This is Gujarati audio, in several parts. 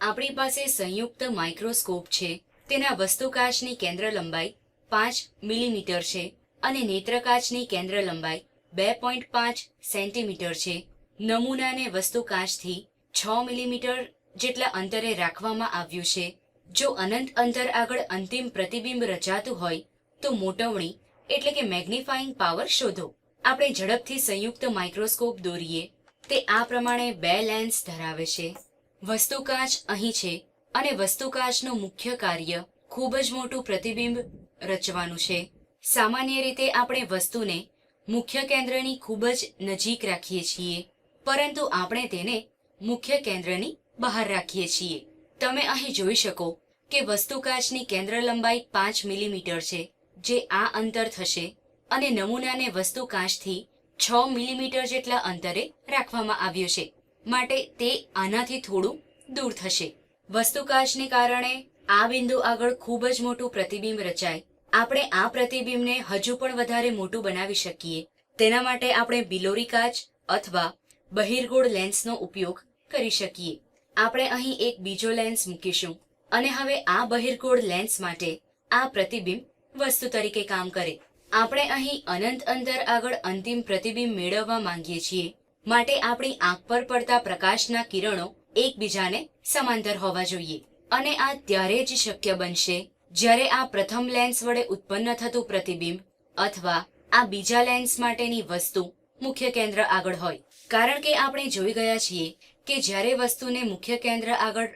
આપણી પાસે સંયુક્ત માઇક્રોસ્કોપ છે. તેના વસ્તુકાચની કેન્દ્ર લંબાઈ પાંચ મિલીમીટર છે અને નેત્રકાચની કેન્દ્ર લંબાઈ બે પોઈન્ટ પાંચ સેન્ટીમીટર છે. નમૂનાને વસ્તુકાચથી છ મિલીમીટર જેટલા અંતરે રાખવામાં આવ્યું છે. જો અનંત અંતર આગળ અંતિમ પ્રતિબિંબ રચાતું હોય, તો મોટવણી એટલે કે મેગ્નિફાઇંગ પાવર શોધો. આપણે ઝડપથી સંયુક્ત માઇક્રોસ્કોપ દોરીએ. તે આ પ્રમાણે બે લેન્સ ધરાવે છે. વસ્તુકાચ અહીં છે અને વસ્તુકાચનું મુખ્ય કાર્ય ખૂબ જ મોટું પ્રતિબિંબ રચવાનું છે. સામાન્ય રીતે આપણે વસ્તુને મુખ્ય કેન્દ્રની ખૂબ જ નજીક રાખીએ છીએ, પરંતુ આપણે તેને મુખ્ય કેન્દ્રની બહાર રાખીએ છીએ. તમે અહીં જોઈ શકો કે વસ્તુકાચની કેન્દ્ર લંબાઈ પાંચ મિલીમીટર છે, જે આ અંતર થશે અને નમૂનાને વસ્તુકાચથી છ મિલીમીટર જેટલા અંતરે રાખવામાં આવ્યો છે. માટે તે આનાથી થોડું દૂર થશે. વસ્તુકાચને કારણે આ બિંદુ આગળ ખૂબ જ મોટું પ્રતિબિંબ રચાય. આપણે આ પ્રતિબિંબને હજુ પણ વધારે મોટું બનાવી શકીએ. તેના માટે આપણે બિલોરી કાચ અથવા બહિર્ગોળ લેન્સનો ઉપયોગ કરી શકીએ. આપણે અહીં એક બીજો લેન્સ મૂકીશું. અને હવે આ બહિર્ગોળ લેન્સ માટે આ પ્રતિબિંબ વસ્તુ તરીકે કામ કરે. આપણે અહીં અનંત અંતર આગળ અંતિમ પ્રતિબિંબ મેળવવા માંગીએ છીએ. માટે આપણી આંખ પર પડતા પ્રકાશના કિરણો એકબીજાને સમાંતર હોવા જોઈએ. અને આ ત્યારે જ શક્ય બનશે જ્યારે આ પ્રથમ લેન્સ વડે ઉત્પન્ન થતું પ્રતિબિંબ અથવા આ બીજા લેન્સ માટેની વસ્તુ મુખ્ય કેન્દ્ર આગળ હોય. કારણ કે આપણે જોઈ ગયા છીએ કે જ્યારે વસ્તુને મુખ્ય કેન્દ્ર આગળ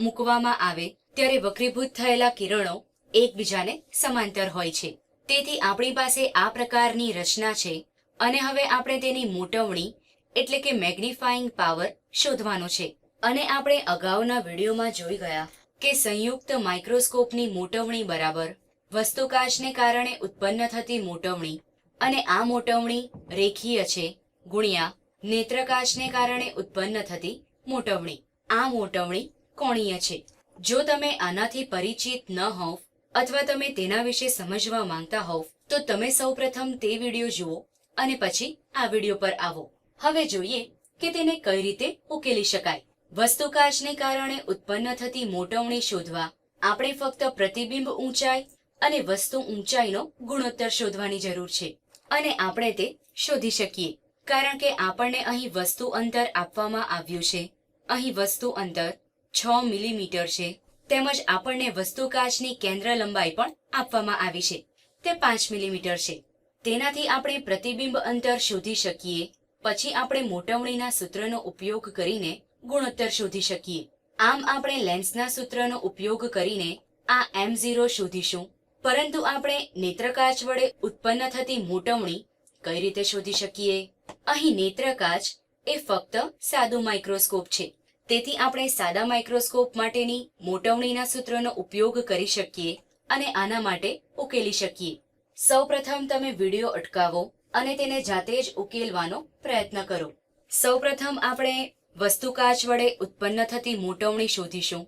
મૂકવામાં આવે ત્યારે વક્રીભૂત થયેલા કિરણો એકબીજાને સમાંતર હોય છે. તેથી આપણી પાસે આ પ્રકારની રચના છે અને હવે આપણે તેની મોટવણી એટલે કે મેગ્નિફાઇંગ પાવર શોધવાનો છે. અને આપણે અગાઉના વિડીયોમાં જોઈ ગયા કે સંયુક્ત માઇક્રોસ્કોપની મોટવણી બરાબર વસ્તુકાશને કારણે ઉત્પન્ન થતી મોટવણી અને આ મોટવણી રેખીય છે ગુણ્યા નેત્રકાશને કારણે ઉત્પન્ન થતી મોટવણી. આ મોટવણી કોણીય છે. જો તમે આનાથી પરિચિત ન હોવ અથવા તમે તેના વિશે સમજવા માંગતા હોવ તો તમે સૌપ્રથમ તે વીડિયો જુઓ અને પછી આ વીડિયો પર આવો. હવે જોઈએ કે તેને કઈ રીતે ઉકેલી શકાય. વસ્તુકાશને કારણે ઉત્પન્ન થતી મોટવણી શોધવા આપણે ફક્ત પ્રતિબિંબ ઊંચાઈ અને વસ્તુ ઊંચાઈનો ગુણોત્તર શોધવાની જરૂર છે અને આપણે તે શોધી શકીએ. કારણ કે આપણને અહીં વસ્તુ અંતર આપવામાં આવ્યું છે. અહીં વસ્તુ અંતર છ મિલીમીટર છે. તેમજ આપણને વસ્તુકાચની કેન્દ્ર લંબાઈ પણ આપવામાં આવી છે. તે પાંચ મિલીમીટર છે. તેનાથી આપણે પ્રતિબિંબ અંતર શોધી શકીએ પછી આપણે મોટવણીના સૂત્રનો ઉપયોગ કરીને ગુણોત્તર શોધી શકીએ. આમ આપણે લેન્સના સૂત્રનો ઉપયોગ કરીને આ એમ ઝીરો શોધીશું. પરંતુ આપણે નેત્રકાચ વડે ઉત્પન્ન થતી મોટવણી કઈ રીતે શોધી શકીએ? અહીં નેત્રકાચ એ ફક્ત સાદું માઇક્રોસ્કોપ છે. તેથી આપણે સાદા માઇક્રોસ્કોપ માટેની મોટવણીના સૂત્રનો ઉપયોગ કરી શકીએ અને આના માટે ઉકેલી શકીએ. સૌપ્રથમ તમે વીડિયો અટકાવો. અને તેને જાતે જ ઉકેલવાનો પ્રયત્ન કરો. સૌપ્રથમ આપણે વસ્તુ કાચ વડે ઉત્પન્ન થતી મોટવણી શોધીશું.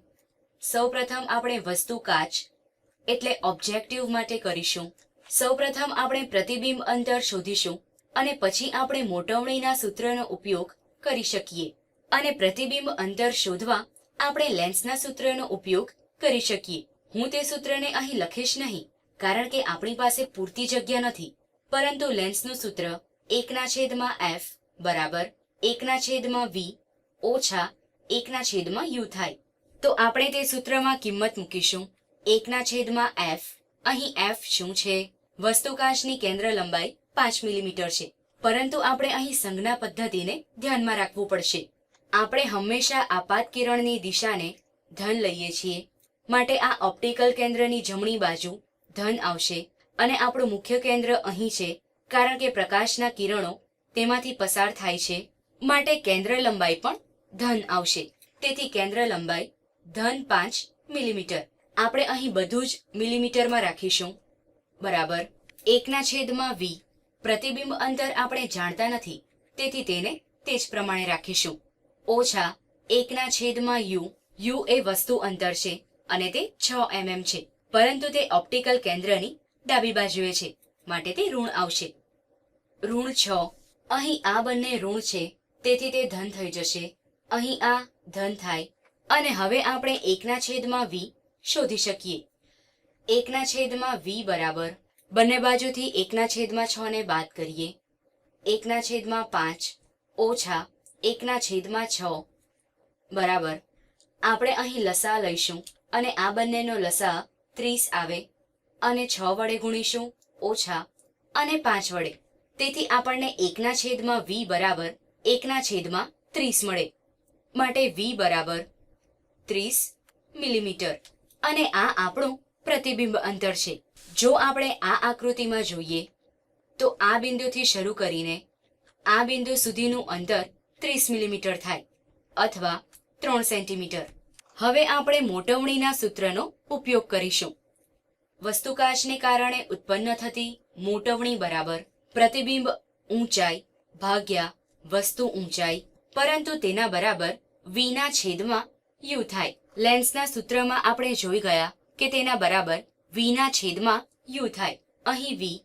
સૌપ્રથમ આપણે વસ્તુ કાચ, એટલે ઓબ્જેક્ટિવ માટે કરીશું. સૌપ્રથમ આપણે પ્રતિબિંબ અંતર શોધીશું અને પછી આપણે મોટવણીના સૂત્રનો ઉપયોગ કરી શકીએ. અને પ્રતિબિંબ અંતર શોધવા આપણે લેન્સના સૂત્રનો ઉપયોગ કરી શકીએ. હું તે સૂત્રને અહીં લખીશ નહીં, કારણ કે આપણી પાસે પૂરતી જગ્યા નથી. પરંતુ લેન્સનું સૂત્ર એકના છેદમાં એફ બરાબર એકના છેદમાં વી ઓછા એકના છેદમાં યુ થાય. તો આપણે તે સૂત્રમાં કિંમત મૂકીશું. એકના છેદમાં એફ, અહીં એફ શું છે? વસ્તુકાશની કેન્દ્ર લંબાઈ પાંચ મિલીમીટર છે. પરંતુ આપણે અહીં સંજ્ઞા પદ્ધતિને ધ્યાનમાં રાખવું પડશે. આપણે હંમેશા આપાત કિરણની દિશાને ધન લઈએ છીએ. માટે આ ઓપ્ટિકલ કેન્દ્રની જમણી બાજુ ધન આવશે. અને આપણું મુખ્ય કેન્દ્ર અહીં છે, કારણ કે પ્રકાશના કિરણો તેમાંથી પસાર થાય છે, માટે કેન્દ્ર લંબાઈ પણ ધન આવશે. તેથી કેન્દ્ર લંબાઈ ધન પાંચ મિલીમીટર. આપણે અહીં બધું જ મિલીમીટરમાં રાખીશું. બરાબર. એકના છેદમાં વી. પ્રતિબિંબ અંતર આપણે જાણતા નથી, તેથી તેને તે જ પ્રમાણે રાખીશું. ઓછા એકના છેદમાં યુ. યુ એ વસ્તુ અંતર છે, અને તે છ એમએમ છે. પરંતુ તે ઓપ્ટિકલ કેન્દ્રની ડાબી બાજુએ છે. માટે તે ઋણ આવશે. ઋણ છ. અહીં આ બંને ઋણ છે. તેથી તે ધન થઈ જશે. અહીં આ ધન થાય. અને હવે આપણે એકના છેદમાં વી શોધી શકીએ. એકના છેદમાં વી બરાબર. બંને બાજુથી એકના છેદમાં છ ને બાદ કરીએ. એકના છેદમાં પાંચ ઓછા એકના છેદમાં છ બરાબર. આપણે અહીં લસા લઈશું. અને આ બંનેનો લસા ત્રીસ આવે. અને છ વડે ગુણીશું, ઓછા, અને પાંચ વડે. તેથી આપણને એકના છેદમાં વી બરાબર, એકના છેદમાં ત્રીસ મળે. માટે વી બરાબર ત્રીસ મિલીમીટર. અને આ આપણું પ્રતિબિંબ અંતર છે. જો આપણે આ આકૃતિમાં જોઈએ, તો આ બિંદુથી શરૂ કરીને આ બિંદુ સુધીનું અંતર ત્રીસ મિલીમીટર થાય, અથવા ત્રણ સેન્ટીમીટર. હવે આપણે મોટવણીના સૂત્રનો ઉપયોગ કરીશું. વસ્તુકાચને કારણે ઉત્પન્ન થતી મોટવણી બરાબર, પ્રતિબિંબ ઊંચાઈ, ભાગ્યા, વસ્તુ ઊંચાઈ, પરંતુ તેના બરાબર વીના છેદમાં યુ થાય. લેન્સના સૂત્રમાં આપણે જોઈ ગયા કે તેના બરાબર વીના છેદમાં યુ થાય. અહીં વી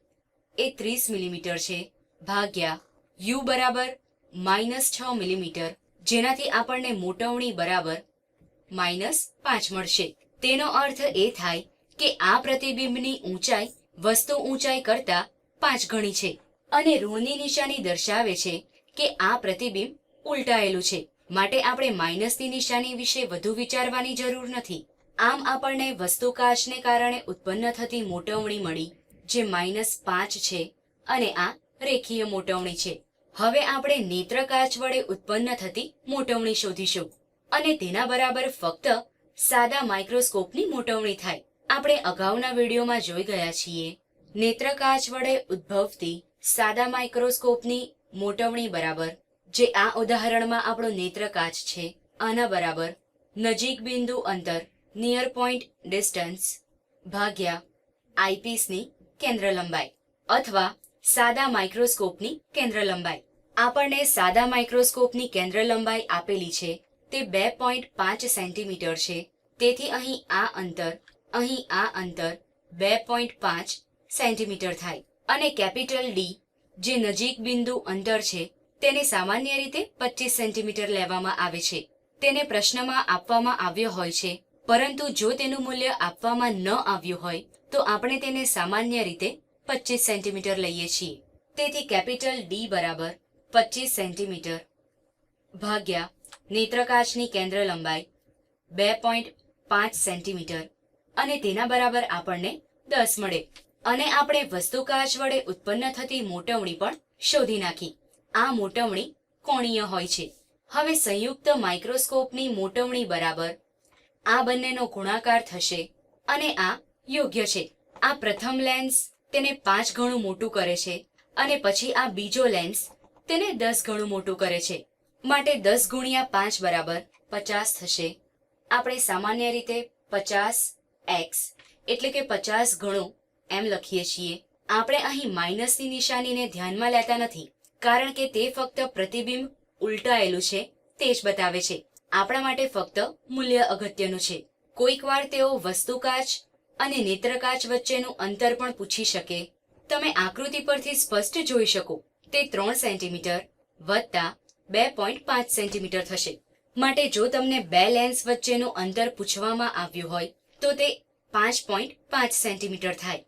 એ ત્રીસ મિલીમીટર છે, ભાગ્યા યુ બરાબર માઇનસ છ મિલીમીટર, જેનાથી આપણને મોટવણી બરાબર માઇનસ પાંચ મળશે. તેનો અર્થ એ થાય કે આ પ્રતિબિંબની ઊંચાઈ વસ્તુ ઊંચાઈ કરતા પાંચ ગણી છે. અને ઋણની નિશાની દર્શાવે છે કે આ પ્રતિબિંબ ઉલટાયેલું છે. માટે આપણે માઇનસની નિશાની વિશે વધુ વિચારવાની જરૂર નથી. આમ આપણને વસ્તુકાશને કારણે ઉત્પન્ન થતી મોટવણી મળી, જે માઇનસ પાંચ છે અને આ રેખીય મોટવણી છે. હવે આપણે નેત્રકાચ વડે ઉત્પન્ન થતી મોટવણી શોધીશું. અને તેના બરાબર ફક્ત સાદા માઇક્રોસ્કોપની મોટવણી થાય. આપણે અગાઉના વિડીયોમાં જોઈ ગયા છીએ, નેત્રકાચ વડે ઉદ્ભવતી સાદા માઇક્રોસ્કોપની મોટવણી બરાબર, જે આ ઉદાહરણમાં આપણો નેત્રકાચ છે, આના બરાબર, નજીક બિંદુ અંતર નિયર પોઈન્ટ ડિસ્ટન્સ ભાગ્યા આઈપીસની કેન્દ્ર લંબાઈ અથવા સાદા માઇક્રોસ્કોપની કેન્દ્ર લંબાઈ આપણને સાદા માઇક્રોસ્કોપની કેન્દ્ર લંબાઈ આપેલી છે, તે બે પોઈન્ટ પાંચ સેન્ટીમીટર છે, તેથી અહીં આ અંતર અહીં આ અંતર બે પોઈન્ટ પાંચ સેન્ટીમીટર થાય અને કેપિટલ ડી જે નજીક બિંદુ અંતર છે, તેને સામાન્ય રીતે પચીસ સેન્ટીમીટર લેવામાં આવે છે. તેને પ્રશ્નમાં આપવામાં આવ્યો હોય છે, પરંતુ જો તેનું મૂલ્ય આપવામાં ન આવ્યું હોય, તો આપણે તેને સામાન્ય રીતે પચીસ સેન્ટીમીટર લઈએ છીએ. તેથી કેપિટલ ડી બરાબર પચીસ સેન્ટીમીટર ભાગ્યા નેત્રકાચની કેન્દ્ર લંબાઈ બે પોઈન્ટ પાંચ સેન્ટીમીટર. અને તેના બરાબર આપણને દસ મળે. અને આપણે વસ્તુકાચ વડે ઉત્પન્ન થતી મોટવણી પણ શોધી નાખી. આ મોટવણી કોણીય હોય છે. હવે સંયુક્ત માઇક્રોસ્કોપની મોટવણી બરાબર આ બંનેનો ગુણાકાર થશે અને આ યોગ્ય છે. આ પ્રથમ લેન્સ તેને પાંચ ગણું મોટું કરે છે અને પછી આ બીજો લેન્સ તેને દસ ગણું મોટું કરે છે. માટે દસ ગુણ્યા પાંચ બરાબર પચાસ થશે. આપણે સામાન્ય રીતે પચાસ એક્સ એટલે કે પચાસ ગણું એમ લખીએ છીએ. આપણે અહીં માઇનસની નિશાનીને ધ્યાનમાં લેતા નથી, કારણ કે તે ફક્ત પ્રતિબિંબ ઉલટાયેલું છે, તે જ બતાવે છે. આપણા માટે ફક્ત મૂલ્ય અગત્યનું છે. કોઈકવાર તેઓ વસ્તુકાચ અને નેત્રકાચ વચ્ચેનું અંતર પણ પૂછી શકે. તમે આકૃતિ પરથી સ્પષ્ટ જોઈ શકો, તે ત્રણ સેન્ટીમીટર વત્તા બે પોઈન્ટ પાંચ સેન્ટીમીટર થશે. માટે જો તમને બે લેન્સ વચ્ચેનું અંતર પૂછવામાં આવ્યું હોય તો તે પાંચ પોઈન્ટ પાંચ સેન્ટીમીટર થાય.